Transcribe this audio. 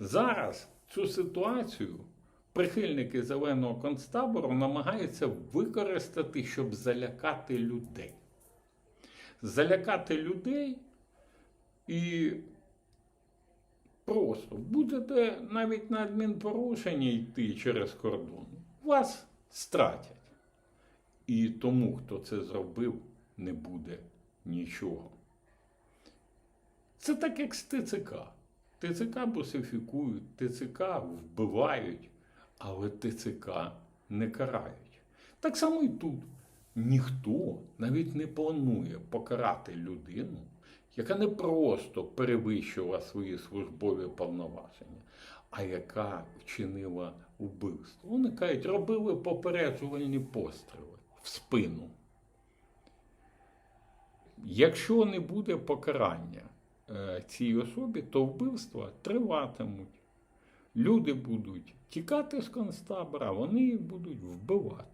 Зараз цю ситуацію прихильники зеленого концтабору намагаються використати, щоб залякати людей. Залякати людей і просто будете навіть на адмінпорушення йти через кордон. Вас стратять. І тому, хто це зробив, не буде нічого. Це так, як з ТЦК. ТЦК босифікують, ТЦК вбивають, але ТЦК не карають. Так само і тут. Ніхто навіть не планує покарати людину, яка не просто перевищила свої службові повноваження, а яка вчинила вбивство. Вони кажуть, робили попереджувальні постріли в спину. Якщо не буде покарання цій особі, то вбивства триватимуть. Люди будуть тікати з концтабора, вони їх будуть вбивати.